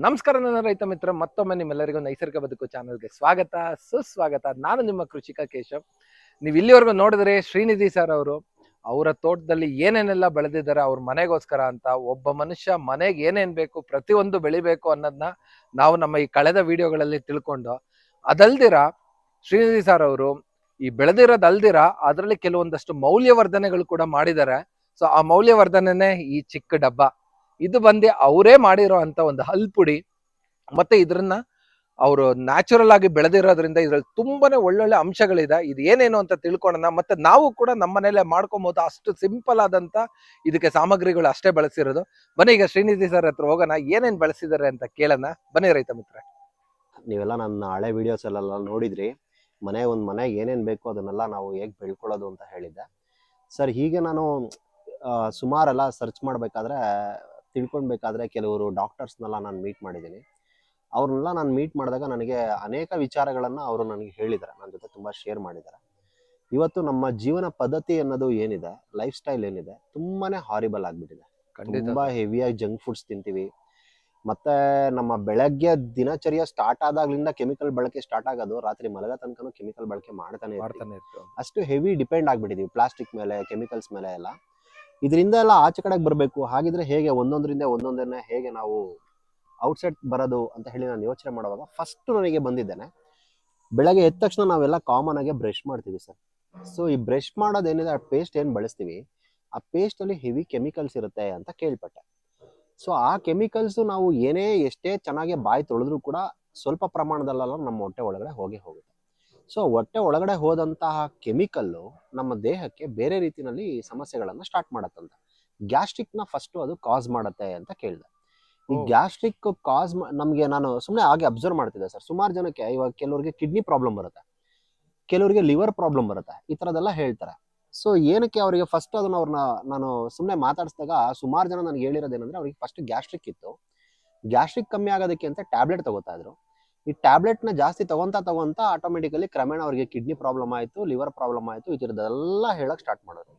ನಮಸ್ಕಾರ ನನ್ನ ರೈತ ಮಿತ್ರ, ಮತ್ತೊಮ್ಮೆ ನಿಮ್ಮೆಲ್ಲರಿಗೂ ನೈಸರ್ಗಿಕ ಬದುಕು ಚಾನಲ್ಗೆ ಸ್ವಾಗತ. ಸುಸ್ವಾಗತ. ನಾನು ನಿಮ್ಮ ಕೃಷಿಕ ಕೇಶವ್. ನೀವು ಇಲ್ಲಿವರೆಗೂ ನೋಡಿದ್ರೆ ಶ್ರೀನಿಧಿ ಸರ್ ಅವರು, ಅವರ ತೋಟದಲ್ಲಿ ಏನೇನೆಲ್ಲ ಬೆಳೆದಿದ್ದಾರೆ, ಅವ್ರ ಮನೆಗೋಸ್ಕರ ಅಂತ, ಒಬ್ಬ ಮನುಷ್ಯ ಮನೆಗೆ ಏನೇನು ಬೇಕು, ಪ್ರತಿಯೊಂದು ಬೆಳಿಬೇಕು ಅನ್ನೋದನ್ನ ನಾವು ನಮ್ಮ ಈ ಕಳೆದ ವಿಡಿಯೋಗಳಲ್ಲಿ ತಿಳ್ಕೊಂಡು, ಅದಲ್ದಿರ ಶ್ರೀನಿಧಿ ಸರ್ ಅವರು, ಈ ಬೆಳೆದಿರೋದಲ್ದಿರ ಅದರಲ್ಲಿ ಕೆಲವೊಂದಷ್ಟು ಮೌಲ್ಯವರ್ಧನೆಗಳು ಕೂಡ ಮಾಡಿದ್ದಾರೆ. ಸೊ ಆ ಮೌಲ್ಯವರ್ಧನೆನೇ ಈ ಚಿಕ್ಕ ಡಬ್ಬ. ಇದು ಬಂದು ಅವರೇ ಮಾಡಿರೋ ಅಂತ ಒಂದು ಹಲ್ಪುಡಿ, ಮತ್ತೆ ಇದ್ರನ್ನ ಅವರು ನ್ಯಾಚುರಲ್ ಆಗಿ ಬೆಳೆದಿರೋದ್ರಿಂದ ಇದ್ರಲ್ಲಿ ತುಂಬಾನೇ ಒಳ್ಳೊಳ್ಳೆ ಅಂಶಗಳಿದೆ. ಇದು ಏನೇನು ಅಂತ ತಿಳ್ಕೊಳ್ಳೋಣ ಮತ್ತೆ ನಾವು ಕೂಡ ನಮ್ಮ ಮನೇಲೆ ಮಾಡ್ಕೊಬಹುದು ಅಷ್ಟು ಸಿಂಪಲ್ ಆದಂತ ಇದಕ್ಕೆ ಸಾಮಗ್ರಿಗಳು ಅಷ್ಟೇ ಬಳಸಿರೋದು. ಬನ್ನಿ, ಈಗ ಶ್ರೀನಿಧಿ ಸರ್ ಹತ್ರ ಹೋಗೋಣ, ಏನೇನ್ ಬಳಸಿದ್ದಾರೆ ಅಂತ ಕೇಳೋಣ. ಬನ್ನಿ ರೈತ ಮಿತ್ರ ನೀವೆಲ್ಲ ನನ್ನ ಹಳೆ ವಿಡಿಯೋಸ್ ಎಲ್ಲ ನೋಡಿದ್ರಿ. ಮನೆ, ಒಂದು ಮನೆಗೆ ಏನೇನು ಬೇಕು ಅದನ್ನೆಲ್ಲ ನಾವು ಹೇಗೆ ಬೆಳ್ಕೊಳ್ಳೋದು ಅಂತ ಹೇಳಿದ್ದೆ. ಸರ್, ಹೀಗೆ ನಾನು ಸುಮಾರೆಲ್ಲ ಸರ್ಚ್ ಮಾಡಬೇಕಾದ್ರೆ ತಿಳ್ಕೊಳ್ಬೇಕಾದ್ರೆ ಕೆಲವರು ಡಾಕ್ಟರ್ಸ್ನೆಲ್ಲ ನಾನು ಮೀಟ್ ಮಾಡಿದ್ದೀನಿ. ಅವ್ರನ್ನೆಲ್ಲ ನಾನು ಮೀಟ್ ಮಾಡಿದಾಗ ನನಗೆ ಅನೇಕ ವಿಚಾರಗಳನ್ನು ಅವರು ನನಗೆ ಹೇಳಿದ್ದಾರೆ. ನನ್ನ ಜೊತೆ ತುಂಬ ಶೇರ್ ಮಾಡಿದ್ದಾರೆ. ಇವತ್ತು ನಮ್ಮ ಜೀವನ ಪದ್ಧತಿ ಅನ್ನೋದು ಏನಿದೆ ಲೈಫ್ ಸ್ಟೈಲ್ ಏನಿದೆ ತುಂಬಾನೇ ಹಾರಿಬಲ್ ಆಗಿಬಿಟ್ಟಿದೆ. ತುಂಬಾ ಹೆವಿಯಾಗಿ ಜಂಕ್ ಫುಡ್ಸ್ ತಿಂತೀವಿ. ಮತ್ತೆ ನಮ್ಮ ಬೆಳಗ್ಗೆ ದಿನಚರ್ಯ ಸ್ಟಾರ್ಟ್ ಆದಾಗ್ಲಿಂದ ಕೆಮಿಕಲ್ ಬಳಕೆ ಸ್ಟಾರ್ಟ್ ಆಗೋದು ರಾತ್ರಿ ಮಲಗ ತನಕನೂ ಕೆಮಿಕಲ್ ಬಳಕೆ ಮಾಡ್ತಾನೆ. ಅಷ್ಟು ಹೆವಿ ಡಿಪೆಂಡ್ ಆಗ್ಬಿಟ್ಟಿದೀವಿ ಪ್ಲಾಸ್ಟಿಕ್ ಮೇಲೆ ಕೆಮಿಕಲ್ಸ್ ಮೇಲೆ ಎಲ್ಲ. ಇದರಿಂದ ಎಲ್ಲ ಆಚೆ ಕಡೆಗೆ ಬರಬೇಕು. ಹಾಗಿದ್ರೆ ಹೇಗೆ ಒಂದೊಂದರಿಂದ ಒಂದೊಂದನ್ನ ಹೇಗೆ ನಾವು ಔಟ್ಸೈಡ್ ಬರೋದು ಅಂತ ಹೇಳಿ ನಾನು ಯೋಚನೆ ಮಾಡುವಾಗ ಫಸ್ಟ್ ನನಗೆ ಬಂದಿದ್ದೇನೆ. ಬೆಳಗ್ಗೆ ಎದ್ದ ತಕ್ಷಣ ನಾವೆಲ್ಲ ಕಾಮನ್ ಆಗಿ ಬ್ರಷ್ ಮಾಡ್ತೀವಿ ಸರ್ ಸೊ ಈ ಬ್ರಷ್ ಮಾಡೋದೇನಿದೆ, ಆ ಪೇಸ್ಟ್ ಏನು ಬಳಸ್ತೀವಿ? ಆ ಪೇಸ್ಟ್ ಅಲ್ಲಿ ಹೆವಿ ಕೆಮಿಕಲ್ಸ್ ಇರುತ್ತೆ ಅಂತ ಕೇಳ್ಪಟ್ಟೆ. ಸೊ ಆ ಕೆಮಿಕಲ್ಸ್ ನಾವು ಏನೇ ಎಷ್ಟೇ ಚೆನ್ನಾಗಿ ಬಾಯಿ ತೊಳೆದ್ರೂ ಕೂಡ ಸ್ವಲ್ಪ ಪ್ರಮಾಣದಲ್ಲೆಲ್ಲ ನಮ್ಮ ಹೊಟ್ಟೆ ಒಳಗಡೆ ಹೋಗಿ ಹೋಗುತ್ತೆ. ಸೊ ಹೊಟ್ಟೆ ಒಳಗಡೆ ಹೋದಂತಹ ಕೆಮಿಕಲ್ಲು ನಮ್ಮ ದೇಹಕ್ಕೆ ಬೇರೆ ರೀತಿಯಲ್ಲಿ ಸಮಸ್ಯೆಗಳನ್ನು ಸ್ಟಾರ್ಟ್ ಮಾಡತ್ತಂತ. ಗ್ಯಾಸ್ಟ್ರಿಕ್ನ ಫಸ್ಟ್ ಅದು ಕಾಸ್ ಮಾಡುತ್ತೆ ಅಂತ ಕೇಳಿದೆ. ಈ ಗ್ಯಾಸ್ಟ್ರಿಕ್ ಕಾಸ್ ನಮಗೆ ನಾನು ಸುಮ್ಮನೆ ಹಾಗೆ ಅಬ್ಸರ್ವ್ ಮಾಡ್ತಿದ್ದೆ ಸರ್ ಸುಮಾರು ಜನಕ್ಕೆ ಇವಾಗ ಕೆಲವರಿಗೆ ಕಿಡ್ನಿ ಪ್ರಾಬ್ಲಮ್ ಬರುತ್ತೆ. ಕೆಲವರಿಗೆ ಲಿವರ್ ಪ್ರಾಬ್ಲಮ್ ಬರುತ್ತೆ. ಈ ಥರದೆಲ್ಲ ಹೇಳ್ತಾರೆ. ಸೊ ಏನಕ್ಕೆ ಅವರಿಗೆ ಫಸ್ಟ್ ಅದನ್ನ ಅವ್ರನ್ನ ನಾನು ಸುಮ್ಮನೆ ಮಾತಾಡಿಸಿದಾಗ ಸುಮಾರು ಜನ ನನಗೆ ಹೇಳಿರೋದೇನಂದ್ರೆ ಅವ್ರಿಗೆ ಫಸ್ಟ್ ಗ್ಯಾಸ್ಟ್ರಿಕ್ ಇತ್ತು. ಗ್ಯಾಸ್ಟ್ರಿಕ್ ಕಮ್ಮಿ ಆಗೋದಕ್ಕೆ ಅಂತ ಟ್ಯಾಬ್ಲೆಟ್ ತಗೋತಾ ಇದ್ರು. ಈ ಟ್ಯಾಬ್ಲೆಟ್ನ ಜಾಸ್ತಿ ತಗೊಂತ ತಗೊಂತ ಆಟೋಮೆಟಿಕಲಿ ಕ್ರಮೇಣ ಅವರಿಗೆ ಕಿಡ್ನಿ ಪ್ರಾಬ್ಲಮ್ ಆಯಿತು ಲಿವರ್ ಪ್ರಾಬ್ಲಮ್ ಆಯಿತು, ಈ ಥರದ್ದೆಲ್ಲ ಹೇಳಕ್ ಸ್ಟಾರ್ಟ್ ಮಾಡೋದು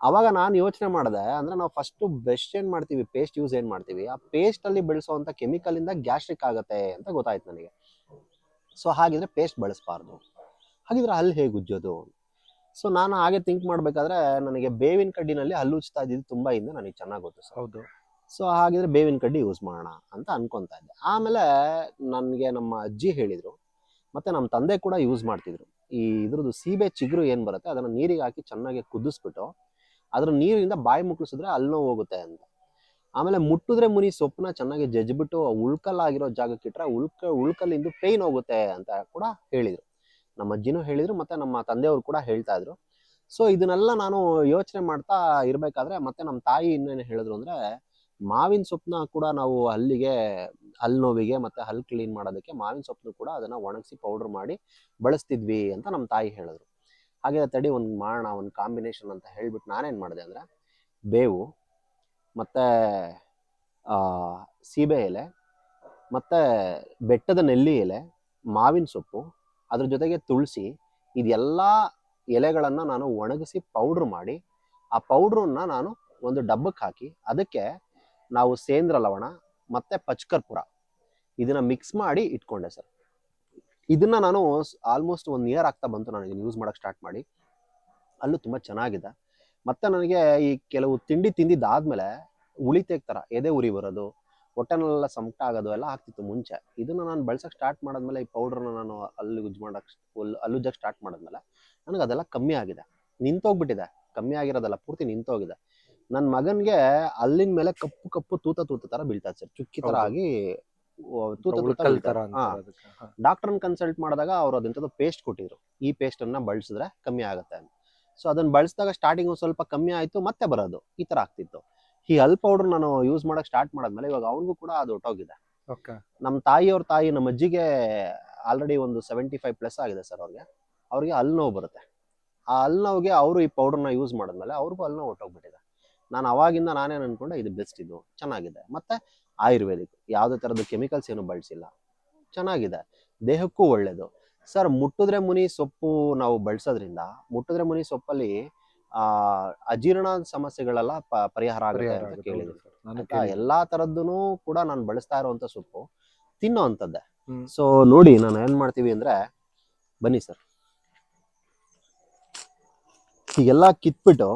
ಅವಾಗ ನಾನು ಯೋಚನೆ ಮಾಡಿದೆ, ಅಂದ್ರೆ ನಾವು ಫಸ್ಟ್ ಬೆಸ್ಟ್ ಏನು ಮಾಡ್ತೀವಿ ಪೇಸ್ಟ್ ಯೂಸ್ ಏನು ಮಾಡ್ತೀವಿ, ಆ ಪೇಸ್ಟ್ ಅಲ್ಲಿ ಕೆಮಿಕಲಿಂದ ಗ್ಯಾಸ್ಟ್ರಿಕ್ ಆಗುತ್ತೆ ಅಂತ ಗೊತ್ತಾಯ್ತು ನನಗೆ. ಸೊ ಹಾಗಿದ್ರೆ ಪೇಸ್ಟ್ ಬಳಸಬಾರ್ದು. ಹಾಗಿದ್ರೆ ಹಲ್ಲು ಹೇಗೆ ಉಜ್ಜೋದು? ಸೊ ನಾನು ಹಾಗೆ ಥಿಂಕ್ ಮಾಡಬೇಕಾದ್ರೆ ನನಗೆ ಬೇವಿನ ಕಡ್ಡಿನಲ್ಲಿ ಹಲ್ಲು ಉಜ್ತಾ ಇದ್ದಿದ್ದು ತುಂಬಾ ಇಂದ ನನಗೆ ಚೆನ್ನಾಗಿ ಗೊತ್ತು ಸರ್. ಹೌದು. ಸೊ ಹಾಗಿದ್ರೆ ಬೇವಿನ ಕಡ್ಡಿ ಯೂಸ್ ಮಾಡೋಣ ಅಂತ ಅನ್ಕೊಂತಾ ಇದ್ದೆ. ಆಮೇಲೆ ನನಗೆ ನಮ್ಮ ಅಜ್ಜಿ ಹೇಳಿದರು, ಮತ್ತೆ ನಮ್ಮ ತಂದೆ ಕೂಡ ಯೂಸ್ ಮಾಡ್ತಿದ್ರು. ಈ ಇದ್ರದ್ದು ಸೀಬೆ ಚಿಗುರು ಏನು ಬರುತ್ತೆ, ಅದನ್ನ ನೀರಿಗೆ ಹಾಕಿ ಚೆನ್ನಾಗಿ ಕುದಿಸ್ಬಿಟ್ಟು ಅದ್ರ ನೀರಿಂದ ಬಾಯಿ ಮುಕ್ಕಳಿಸಿದ್ರೆ ಅಲ್ಲಿ ಹೋಗುತ್ತೆ ಅಂತ. ಆಮೇಲೆ ಮುಟ್ಟಿದ್ರೆ ಮುನಿ ಸೊಪ್ಪನ್ನ ಚೆನ್ನಾಗಿ ಜಜ್ಬಿಟ್ಟು ಉಳ್ಕಲ್ಲಾಗಿರೋ ಜಾಗಕ್ಕೆ ಇಟ್ರೆ ಉಳ್ಕ, ಉಳ್ಕಲ್ಲಿಂದ ಪೇಯ್ನ್ ಹೋಗುತ್ತೆ ಅಂತ ಕೂಡ ಹೇಳಿದರು. ನಮ್ಮ ಅಜ್ಜಿನೂ ಹೇಳಿದರು, ಮತ್ತೆ ನಮ್ಮ ತಂದೆಯವರು ಕೂಡ ಹೇಳ್ತಾ ಇದ್ರು. ಸೊ ಇದನ್ನೆಲ್ಲ ನಾನು ಯೋಚನೆ ಮಾಡ್ತಾ ಇರ್ಬೇಕಾದ್ರೆ ಮತ್ತೆ ನಮ್ಮ ತಾಯಿ ಇನ್ನೇನು ಹೇಳಿದ್ರು ಅಂದ್ರೆ ಮಾವಿನ ಸೊಪ್ಪನ್ನ ಕೂಡ ನಾವು ಹಲ್ಲಿಗೆ ಹಲ್ ನೋವಿಗೆ ಮತ್ತೆ ಹಲ್ ಕ್ಲೀನ್ ಮಾಡೋದಕ್ಕೆ ಮಾವಿನ ಸೊಪ್ಪನ್ನು ಕೂಡ ಅದನ್ನ ಒಣಗಿಸಿ ಪೌಡರ್ ಮಾಡಿ ಬಳಸ್ತಿದ್ವಿ ಅಂತ ನಮ್ಮ ತಾಯಿ ಹೇಳಿದ್ರು. ಹಾಗೆ ತಡಿ ಒಂದು ಮಾಡೋಣ ಒಂದು ಕಾಂಬಿನೇಷನ್ ಅಂತ ಹೇಳ್ಬಿಟ್ಟು ನಾನೇನು ಮಾಡಿದೆ ಅಂದ್ರೆ ಬೇವು, ಮತ್ತೆ ಸೀಬೆ ಎಲೆ, ಮತ್ತೆ ಬೆಟ್ಟದ ನೆಲ್ಲಿ ಎಲೆ, ಮಾವಿನ ಸೊಪ್ಪು, ಅದ್ರ ಜೊತೆಗೆ ತುಳಸಿ, ಇದೆಲ್ಲ ಎಲೆಗಳನ್ನು ನಾನು ಒಣಗಿಸಿ ಪೌಡ್ರ್ ಮಾಡಿ, ಆ ಪೌಡ್ರನ್ನ ನಾನು ಒಂದು ಡಬ್ಬಕ್ಕೆ ಹಾಕಿ ಅದಕ್ಕೆ ನಾವು ಸೇಂದ್ರ ಲವಣ ಮತ್ತೆ ಪಚ್ಕರ್ಪುರ. ಇದನ್ನ ಮಿಕ್ಸ್ ಮಾಡಿ ಇಟ್ಕೊಂಡೆ ಸರ್ ಇದನ್ನ ನಾನು ಆಲ್ಮೋಸ್ಟ್ ಒನ್ ಇಯರ್ ಆಗ್ತಾ ಬಂತು ನನಗೆ ಯೂಸ್ ಮಾಡಕ್ ಸ್ಟಾರ್ಟ್ ಮಾಡಿ. ಅಲ್ಲೂ ತುಂಬಾ ಚೆನ್ನಾಗಿದೆ. ಮತ್ತೆ ನನಗೆ ಈ ಕೆಲವು ತಿಂಡಿ ತಿಂದಿದ್ದಾದ್ಮೇಲೆ ಉಳಿ ತೆಗ್ತಾರ, ಎದೆ ಉರಿ ಬರೋದು ಹೊಟ್ಟೆನೆಲ್ಲ ಸಮಟ ಆಗೋದು ಎಲ್ಲ ಆಗ್ತಿತ್ತು ಮುಂಚೆ. ಇದನ್ನ ನಾನು ಬಳಸಕ್ ಸ್ಟಾರ್ಟ್ ಮಾಡಿದ್ಮೇಲೆ ಈ ಪೌಡ್ರನ್ನ ನಾನು ಅಲ್ಲಿ ಉಜ್ ಮಾಡಕ್ ಅಲ್ಲುಜ್ಜಕ್ಕೆ ಸ್ಟಾರ್ಟ್ ಮಾಡಿದ್ಮೇಲೆ ನನಗೆ ಅದೆಲ್ಲ ಕಮ್ಮಿ ಆಗಿದೆ. ನಿಂತೋಗ್ಬಿಟ್ಟಿದೆ. ಕಮ್ಮಿ ಆಗಿರೋದಲ್ಲ ಪೂರ್ತಿ ನಿಂತೋಗಿದೆ. ನನ್ನ ಮಗನ್ಗೆ ಅಲ್ಲಿನ ಮೇಲೆ ಕಪ್ಪು ಕಪ್ಪು ತೂತ ತೂತ ತರ ಬೀಳ್ತಾ ಸರ್. ಚುಕ್ಕಿ ತರ ಆಗಿ ತೂತ ತೂತ ಡಾಕ್ಟರ್. ಡಾಕ್ಟರ್ನ ಕನ್ಸಲ್ಟ್ ಮಾಡಿದಾಗ ಅವ್ರು ಅದಂತದ್ದು ಪೇಸ್ಟ್ ಕೊಟ್ಟಿದ್ರು. ಈ ಪೇಸ್ಟ್ ಅನ್ನ ಬಳಸಿದ್ರೆ ಕಮ್ಮಿ ಆಗುತ್ತೆ ಅಂತ. ಸೊ ಅದನ್ನ ಬಳಸಿದಾಗ ಸ್ಟಾರ್ಟಿಂಗ್ ಸ್ವಲ್ಪ ಕಮ್ಮಿ ಆಯ್ತು ಮತ್ತೆ ಬರೋದು. ಈ ತರ ಆಗ್ತಿತ್ತು. ಈ ಹಲ್ ಪೌಡರ್ ನಾನು ಯೂಸ್ ಮಾಡಕ್ ಸ್ಟಾರ್ಟ್ ಮಾಡಾದ್ಮೇಲೆ ಇವಾಗ ಅವನಿಗೂ ಕೂಡ ಅದು ಹೊಟ್ಟೋಗಿದೆ ನಮ್ ನಮ್ಮ ತಾಯಿಯವ್ರ ತಾಯಿ ನಮ್ಮ ಅಜ್ಜಿಗೆ ಆಲ್ರೆಡಿ ಒಂದು ಸೆವೆಂಟಿ ಫೈವ್ ಪ್ಲಸ್ ಆಗಿದೆ ಸರ್ ಅವ್ರಿಗೆ. ಅವ್ರಿಗೆ ಹಲ್ ನೋವು ಬರುತ್ತೆ. ಆ ಹಲ್ ನೋವಿಗೆ ಅವರು ಈ ಪೌಡರ್ನ ಯೂಸ್ ಮಾಡಿದ್ಮೇಲೆ ಅವ್ರಿಗೂ ಹಲ್ ನೋವು ಹೊಟ್ಟೋಗ್ಬಿಟ್ಟಿದೆ ನಾನು ಅವಾಗಿಂದ ನಾನೇನು ಅನ್ಕೊಂಡೆ ಇದು ಬೆಸ್ಟ್ ಇದು. ಚೆನ್ನಾಗಿದೆ. ಮತ್ತೆ ಆಯುರ್ವೇದಿಕ್. ಯಾವುದೇ ಥರದ ಕೆಮಿಕಲ್ಸ್ ಏನು ಬಳಸಿಲ್ಲ. ಚೆನ್ನಾಗಿದೆ. ದೇಹಕ್ಕೂ ಒಳ್ಳೇದು. ಸರ್ ಮುಟ್ಟಿದ್ರೆ ಮುನಿ ಸೊಪ್ಪು ನಾವು ಬಳಸೋದ್ರಿಂದ ಮುಟ್ಟಿದ್ರೆ ಮುನಿ ಸೊಪ್ಪಲ್ಲಿ ಆ ಅಜೀರ್ಣ ಸಮಸ್ಯೆಗಳೆಲ್ಲ ಪರಿಹಾರ ಆಗುತ್ತೆ ಅಂತ ಕೇಳಿದ್ವಿ ಎಲ್ಲಾ ತರದ್ದು ಕೂಡ ನಾನು ಬಳಸ್ತಾ ಇರುವಂತ ಸೊಪ್ಪು. ತಿನ್ನೋ ಅಂತದ್ದೆ ಸೊ ನೋಡಿ ನಾನು ಏನ್ ಮಾಡ್ತೀವಿ ಅಂದ್ರೆ ಬನ್ನಿ ಸರ್. ಹೀಗೆಲ್ಲ ಕಿತ್ಬಿಟ್ಟು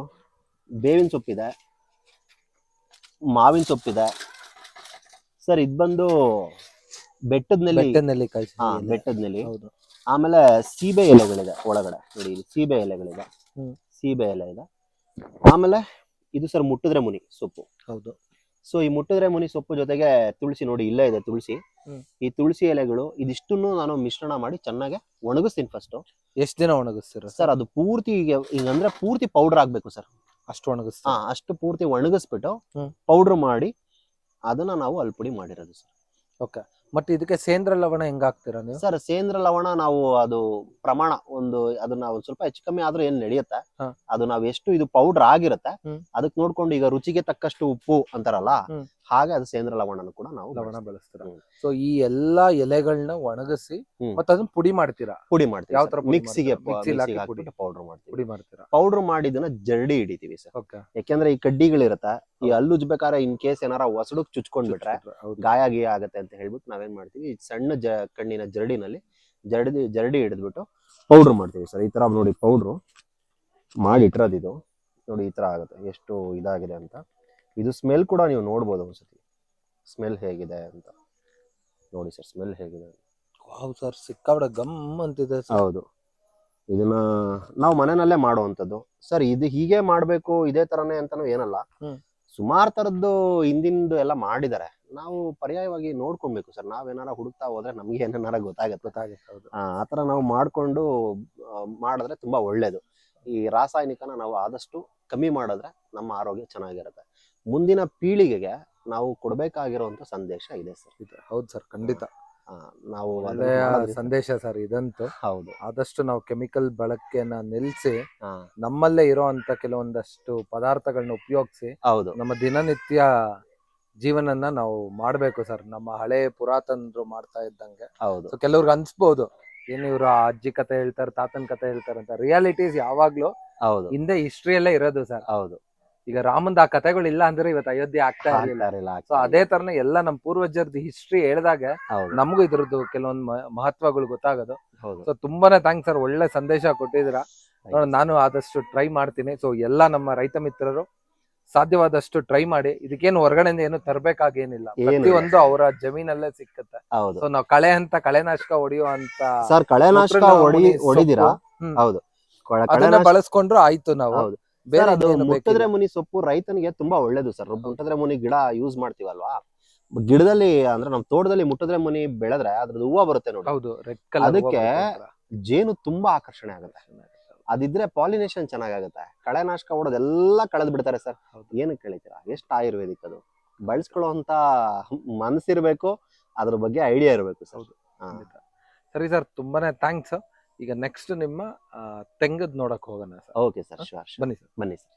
ಬೇವಿನ ಸೊಪ್ಪಿದೆ ಮಾವಿನ ಸೊಪ್ಪಿದೆ. ಸರ್ ಇದ್ ಬಂದು ಬೆಟ್ಟದ ನೆಲ್ಲಿ ಬೆಟ್ಟದ ನೆಲ್ಲಿಕಾಯಿ ಹಾ. ಬೆಟ್ಟದ ನೆಲ್ಲಿ ಹೌದು. ಆಮೇಲೆ ಸೀಬೆ ಎಲೆಗಳಿದೆ ಒಳಗಡೆ. ನೋಡಿ ಇಲ್ಲಿ ಸೀಬೆ ಎಲೆಗಳಿದೆ. ಸೀಬೆ ಎಲೆ ಇದೆ. ಆಮೇಲೆ ಇದು ಸರ್ ಮುಟ್ಟಿದ್ರೆ ಮುನಿ ಸೊಪ್ಪು. ಹೌದು. ಸೊ ಈ ಮುಟ್ಟಿದ್ರೆ ಮುನಿ ಸೊಪ್ಪು ಜೊತೆಗೆ ತುಳಸಿ ನೋಡಿ ಇಲ್ಲೇ ಇದೆ ತುಳಸಿ. ಈ ತುಳಸಿ ಎಲೆಗಳು ಇದಿಷ್ಟನ್ನು ನಾನು ಮಿಶ್ರಣ ಮಾಡಿ ಚೆನ್ನಾಗಿ ಒಣಗಿಸ್ತೀನಿ ಫಸ್ಟ್ ಎಷ್ಟು ದಿನ ಒಣಗಿಸ್ತೀರ ಸರ್ ಅದು ಪೂರ್ತಿ ಈಗ ಪೂರ್ತಿ ಪೌಡರ್ ಆಗ್ಬೇಕು ಸರ್. ಅಷ್ಟು ಹಾ ಒಣಗಿಸ್ತೀರ ಅಷ್ಟು ಪೂರ್ತಿ ಒಣಗಿಸ್ಬಿಟ್ಟು ಹ್ಮ್. ಪೌಡರ್ ಮಾಡಿ ಅದನ್ನ ನಾವು ಅಲ್ಪುಡಿ ಮಾಡಿರೋದು ಸರ್ ಓಕೆ ಮತ್ತೆ ಇದಕ್ಕೆ ಸೇಂದ್ರ ಲವಣ ಹೆಂಗ್ ಹಾಕ್ತೀರಾ ನೀವು ಸರ್ ಸೇಂದ್ರ ಲವಣ ನಾವು ಅದು ಪ್ರಮಾಣ ಒಂದು ಅದನ್ನ ಒಂದ್ ಸ್ವಲ್ಪ ಹೆಚ್ಚು ಕಮ್ಮಿ ಆದ್ರೂ ಏನ್ ನಡೆಯುತ್ತೆ ಹಾ. ಅದು ನಾವ್ ಎಷ್ಟು ಇದು ಪೌಡರ್ ಆಗಿರುತ್ತೆ ಹ್ಮ್. ಅದಕ್ಕೆ ನೋಡ್ಕೊಂಡು ಈಗ ರುಚಿಗೆ ತಕ್ಕಷ್ಟು ಉಪ್ಪು ಅಂತಾರಲ್ಲ ಹ್ಮ್. ಹಾಗೆ ಅದು ಸೇಂದ್ರ ಲವಣನ ಕೂಡ ನಾವು ಲವಣ ಬಳಸ್ತೀರ. ಹ್ಮ್. ಸೊ ಈ ಎಲ್ಲಾ ಎಲೆಗಳನ್ನ ಒಣಗಿಸಿ ಹ್ಮ್. ಮತ್ತೆ ಅದನ್ನ ಪುಡಿ ಮಾಡ್ತೀರಾ? ಪುಡಿ ಮಾಡ್ತೀವಿ ಯಾವ ತರ ಪುಡಿ ಮಿಕ್ಸಿಗೆ ಮಾಡ್ತೀರಾ? ಮಿಕ್ಸಿಲಿ ಹಾಕಿ ಪುಡಿ. ಪೌಡರ್ ಮಾಡ್ತೀವಿ. ಪುಡಿ ಮಾಡ್ತೀರಾ? ಪೌಡರ್ ಮಾಡಿದನ್ನ ಜರಡಿ ಹಿಡಿತೀವಿ ಸರ್. ಓಕೆ ಯಾಕೆಂದ್ರೆ ಈ ಕಡ್ಡಿಗಳಿರತ್ತ ಈ ಹಲ್ಲುಜ್ಬೇಕಾದ್ರೆ ಇನ್ ಕೇಸ್ ಏನಾರ ಹೊಸಡುಕ್ ಚುಚ್ಕೊಂಡ್ಬಿಟ್ರೆ ಬಿಟ್ರೆ ಗಾಯ ಗೀಯ ಆಗತ್ತೆ ಅಂತ ಹೇಳ್ಬಿಟ್ಟು ನಾವೇನ್ ಮಾಡ್ತೀವಿ ಈ ಸಣ್ಣ ಜ ಕಣ್ಣಿನ ಜರಡಿನಲ್ಲಿ ಜರಡಿ ಜರಡಿ ಹಿಡಿದ್ಬಿಟ್ಟು ಪೌಡರ್ ಮಾಡ್ತೀವಿ ಸರ್. ಈ ತರ ನೋಡಿ ಪೌಡ್ರು ಮಾಡಿ ಇಟ್ಟಿರೋದು ಇದು. ನೋಡಿ ಈ ತರ ಆಗುತ್ತೆ. ಎಷ್ಟು ಇದಾಗಿದೆ ಅಂತ. ಇದು ಸ್ಮೆಲ್ ಕೂಡ ನೀವು ನೋಡ್ಬೋದು ಒಂದ್ಸತಿ. ಸ್ಮೆಲ್ ಹೇಗಿದೆ ಅಂತ. ನೋಡಿ ಸರ್ ಸ್ಮೆಲ್ ಹೇಗಿದೆ ವಾವ್ ಸರ್ ಸಿಕ್ಕಾಬಿಡ ಗಮ್ ಅಂತಿದೆ ಸರ್. ಹೌದು. ಇದನ್ನ ನಾವು ಮನೆಯಲ್ಲೇ ಮಾಡುವಂಥದ್ದು. ಸರ್ ಇದು ಹೀಗೆ ಮಾಡಬೇಕು ಇದೇ ತರನೇ ಅಂತಾನು ಏನಲ್ಲ. ಸುಮಾರ್ ತರದ್ದು ಹಿಂದಿಂದು ಎಲ್ಲ ಮಾಡಿದ್ದಾರೆ. ನಾವು ಪರ್ಯಾಯವಾಗಿ ನೋಡ್ಕೊಬೇಕು ಸರ್. ನಾವೇನಾರ ಹುಡುಕ್ತಾ ಹೋದ್ರೆ ನಮ್ಗೆ ಏನಾರ ಗೊತ್ತಾಗತ್ತೆ. ಗೊತ್ತಾಗುತ್ತೆ ಹೌದು. ಆ ಆ ಥರ ನಾವು ಮಾಡಿಕೊಂಡು ಮಾಡಿದ್ರೆ ತುಂಬಾ ಒಳ್ಳೇದು. ಈ ರಾಸಾಯನಿಕನ ನಾವು ಆದಷ್ಟು ಕಮ್ಮಿ ಮಾಡಿದ್ರೆ ನಮ್ಮ ಆರೋಗ್ಯ ಚೆನ್ನಾಗಿರುತ್ತೆ. ಮುಂದಿನ ಪೀಳಿಗೆಗೆ ನಾವು ಕೊಡ್ಬೇಕಾಗಿರುವಂತ ಸಂದೇಶ ಇದೆ ಸರ್. ಇದೆ. ಹೌದು ಸರ್ ಖಂಡಿತ. ಆ, ನಾವು ಅದನ್ನ ಒಳ್ಳೆಯ ಸಂದೇಶ ಸರ್ ಇದಂತೂ. ಹೌದು. ಆದಷ್ಟು ನಾವು ಕೆಮಿಕಲ್ ಬಳಕೆನ ನಿಲ್ಸಿ ಆ, ನಮ್ಮಲ್ಲೇ ಇರೋಂತ ಕೆಲವೊಂದಷ್ಟು ಪದಾರ್ಥಗಳನ್ನ ಉಪಯೋಗಿಸಿ ಹೌದು. ನಮ್ಮ ದಿನನಿತ್ಯ ಜೀವನನ ನಾವು ಮಾಡ್ಬೇಕು ಸರ್. ನಮ್ಮ ಹಳೆ ಪುರಾತನರು ಮಾಡ್ತಾ ಇದ್ದಂಗೆ. ಹೌದು. ಸೊ ಕೆಲವ್ರಿಗೆ ಅನ್ಸ್ಬೋದು ಏನ್ ಇವ್ರು ಆ ಅಜ್ಜಿ ಕತೆ ಹೇಳ್ತಾರೆ ತಾತನ್ ಕತೆ ಹೇಳ್ತಾರೆ ಅಂತ. ರಿಯಾಲಿಟೀಸ್ ಯಾವಾಗ್ಲೂ ಹೌದು. ಹಿಂದೆ ಹಿಸ್ಟ್ರಿಯಲ್ಲೇ ಇರೋದು ಸರ್. ಹೌದು. ಈಗ ರಾಮಂದ ಆ ಕಥೆಗಳು ಇಲ್ಲ ಅಂದ್ರೆ ಇವತ್ತು ಅಯೋಧ್ಯೆ ಆಗ್ತಾ ಇರಲಿಲ್ಲ ಸೊ ಅದೇ ತರನ ಎಲ್ಲ ನಮ್ಮ ಪೂರ್ವಜರದ್ದು ಹಿಸ್ಟ್ರಿ ಹೇಳಿದಾಗ ನಮಗೂ ಇದ್ರದ್ದು ಕೆಲವೊಂದು ಮಹತ್ವಗಳು ಗೊತ್ತಾಗೋದು. ಸೊ ತುಂಬಾನೇ ಥ್ಯಾಂಕ್ಸ್ ಸರ್ ಒಳ್ಳೆ ಸಂದೇಶ ಕೊಟ್ಟಿದ್ರ ನಾನು ಆದಷ್ಟು ಟ್ರೈ ಮಾಡ್ತೀನಿ. ಸೊ ಎಲ್ಲ ನಮ್ಮ ರೈತ ಮಿತ್ರರು ಸಾಧ್ಯವಾದಷ್ಟು ಟ್ರೈ ಮಾಡಿ. ಇದಕ್ಕೇನು ಹೊರಗಡೆಯಿಂದ ಏನು ತರಬೇಕಾಗೇನಿಲ್ಲ. ಏನಿಲ್ಲ. ಪ್ರತಿಯೊಂದು ಅವರ ಜಮೀನಲ್ಲೇ ಸಿಕ್ಕುತ್ತೆ. ಸೊ ನಾವು ಕಳೆ ಅಂತ ಕಳೆನಾಶಕ ಹೊಡೆಯುವಂತ ಅಂತ ಸರ್ ಕಳೆನಾಶಕ ಹೊಡಿದಿರಾ? ಹೌದು. ಅದನ್ನ ಬಳಸ್ಕೊಂಡ್ರು ಆಯ್ತು ನಾವು. ಬೇರೆ ಅದು ಇನ್ನೇನು ಮುಟ್ಟದ್ರೆ ಬೇಕಿಲ್ಲ. ಮುನಿ ಸೊಪ್ಪು ರೈತನಿಗೆ ತುಂಬಾ ಒಳ್ಳೇದು ಸರ್. ಮುಟ್ಟದ್ರೆ ಮುನಿ ಗಿಡ ಯೂಸ್ ಮಾಡ್ತೀವಲ್ವಾ? ಗಿಡದಲ್ಲಿ ಅಂದ್ರೆ ನಮ್ ತೋಟದಲ್ಲಿ ಮುಟ್ಟದ್ರೆ ಮುನಿ ಬೆಳೆದ್ರೆ ಅದ್ರದ್ದು ಹೂವ ಬರುತ್ತೆ ನೋಡಿ. ಹೌದು ರೆಡ್ ಕಲರ್ ಅದಕ್ಕೆ ಜೇನು ತುಂಬಾ ಆಕರ್ಷಣೆ ಆಗುತ್ತೆ. ಅದಿದ್ರೆ ಪಾಲಿನೇಷನ್ ಚೆನ್ನಾಗಾಗುತ್ತೆ. ಕಳೆನಾಶಕ ಹೊಡೋದೆಲ್ಲ ಕಳೆದ್ ಬಿಡ್ತಾರೆ ಸರ್. ಹೌದು. ಏನಕ್ಕೆ ಕಳಿತೀರಾ ಎಷ್ಟು ಆಯುರ್ವೇದಿಕ್ ಅದು? ಬಳಸ್ಕೊಳ್ಳುವಂತ ಮನಸ್ಸಿರ್ಬೇಕು ಅದ್ರ ಬಗ್ಗೆ ಐಡಿಯಾ ಇರಬೇಕು ಸರ್. ಹೌದು. ಸರಿ ಸರ್ ತುಂಬಾನೇ ಥ್ಯಾಂಕ್ಸ್ ಈಗ ನೆಕ್ಸ್ಟ್ ನಿಮ್ಮ ತೆಂಗದ್ ನೋಡಕ್ ಹೋಗೋಣ ಸರ್. ಓಕೆ ಸರ್ ಶೂರ್ ಬನ್ನಿ ಸರ್. ಬನ್ನಿ ಸರ್.